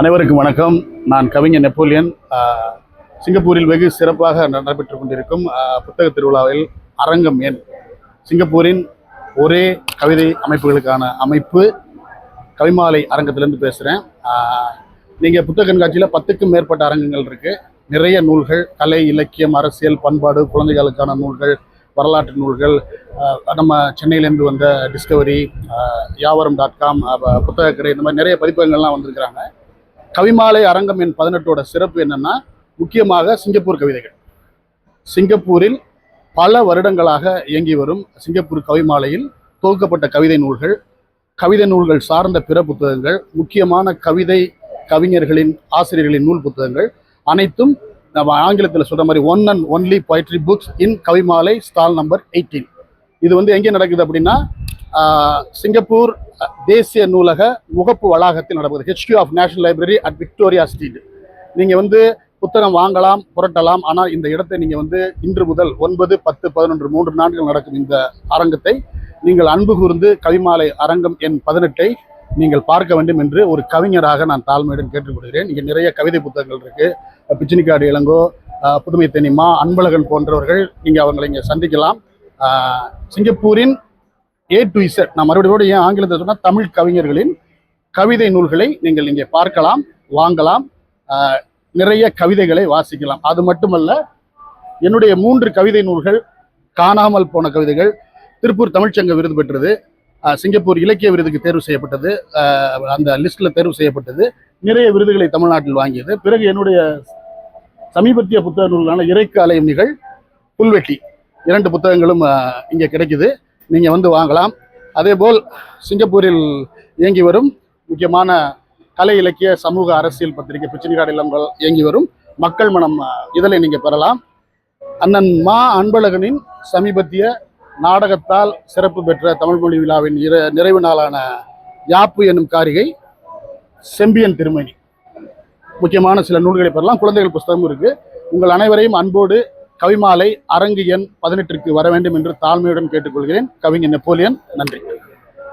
அனைவருக்கும் வணக்கம். நான் கவிஞர் நெப்போலியன். சிங்கப்பூரில் வெகு சிறப்பாக நடைபெற்றுக் கொண்டிருக்கும் புத்தக திருவிழாவில் அரங்கம் எண் சிங்கப்பூரின் ஒரே கவிதை அமைப்புகளுக்கான அமைப்பு கவிமாலை அரங்கத்திலேருந்து பேசுகிறேன் நீங்கள் புத்தக கண்காட்சியில் பத்துக்கும் மேற்பட்ட அரங்கங்கள் இருக்குது நிறைய நூல்கள் கலை இலக்கியம் அரசியல் பண்பாடு குழந்தைகளுக்கான நூல்கள் வரலாற்று நூல்கள் நம்ம சென்னையிலேருந்து வந்த டிஸ்கவரி யாவரம் டாட் காம் புத்தக கடை இந்த மாதிரி நிறைய பதிப்பகங்கள்லாம் வந்திருக்கிறாங்க. கவிமாலை அரங்கம் என் பதினெட்டோட சிறப்பு என்னன்னா முக்கியமாக சிங்கப்பூர் கவிதைகள். சிங்கப்பூரில் பல வருடங்களாக இயங்கி வரும் சிங்கப்பூர் கவிமாலையில் தொகுக்கப்பட்ட கவிதை நூல்கள் கவிதை நூல்கள் சார்ந்த பிற புத்தகங்கள் முக்கியமான கவிதை கவிஞர்களின் ஆசிரியர்களின் நூல் புத்தகங்கள் அனைத்தும் நம்ம ஆங்கிலத்தில் சொல்கிற மாதிரி one and only poetry books in Kavimalai stall number eighteen இது வந்து எங்கே நடக்குது அப்படின்னா சிங்கப்பூர் தேசிய நூலக முகப்பு வளாகத்தில் நடக்குது HQ of national library at Victoria street நீங்கள் வந்து புத்தகம் வாங்கலாம் புரட்டலாம் ஆனால் இந்த இடத்தை நீங்கள் வந்து இன்று முதல் ஒன்பது பத்து பதினொன்று மூன்று நாட்கள் நடக்கும் இந்த அரங்கத்தை நீங்கள் அன்பு கூர்ந்து கவிமாலை அரங்கம் எண் பதினெட்டை நீங்கள் பார்க்க வேண்டும் என்று ஒரு கவிஞராக நான் தாழ்மையுடன் கேட்டுக்கொள்கிறேன். இங்கே நிறைய கவிதை புத்தகங்கள் இருக்குது பிச்சினிக்காடு இளங்கோ புதுமை தெனிமா அன்பழகன் போன்றவர்கள் நீங்கள் அவங்களை இங்கே சந்திக்கலாம். சிங்கப்பூரின் ஏ டு இசட் நான் மறுபடியும் ஏன் ஆங்கிலத்தில் சொன்னால் தமிழ் கவிஞர்களின் கவிதை நூல்களை நீங்கள் இங்கே பார்க்கலாம் வாங்கலாம் நிறைய கவிதைகளை வாசிக்கலாம். அது மட்டுமல்ல என்னுடைய மூன்று கவிதை நூல்கள் காணாமல் போன கவிதைகள் திருப்பூர் தமிழ்ச்சங்க விருது பெற்றது சிங்கப்பூர் இலக்கிய விருதுக்கு தேர்வு செய்யப்பட்டது அந்த லிஸ்ட்டில் தேர்வு செய்யப்பட்டது நிறைய விருதுகளை தமிழ்நாட்டில் வாங்கியது. பிறகு என்னுடைய சமீபத்திய புத்தக நூலான இறைக்கு அலையும் நிகழ் புல்வெட்டி. இரண்டு புத்தகங்களும் இங்கே கிடைக்குது. நீங்கள் வந்து வாங்கலாம். அதேபோல் சிங்கப்பூரில் இயங்கி வரும். முக்கியமான கலை இலக்கிய சமூக அரசியல் பத்திரிகை பிச்சினிகாடு இல்லங்கள் இயங்கி வரும். மக்கள் மனம் இதழை நீங்கள் பெறலாம். அண்ணன் மா அன்பழகனின் சமீபத்திய நாடகத்தால் சிறப்பு பெற்ற தமிழ் மொழி விழாவின் இர நிறைவு நாளான யாப்பு என்னும் காரிகை செம்பியன் திருமணி. முக்கியமான சில நூல்களை பெறலாம். குழந்தைகள் புஸ்தகமும் இருக்குது உங்கள் அனைவரையும் அன்போடு கவிமாலை அரங்கு எண் பதினெட்டிற்கு வர வேண்டும் என்று தாழ்மையுடன் கேட்டுக்கொள்கிறேன். கவிஞர் நெப்போலியன் நன்றி.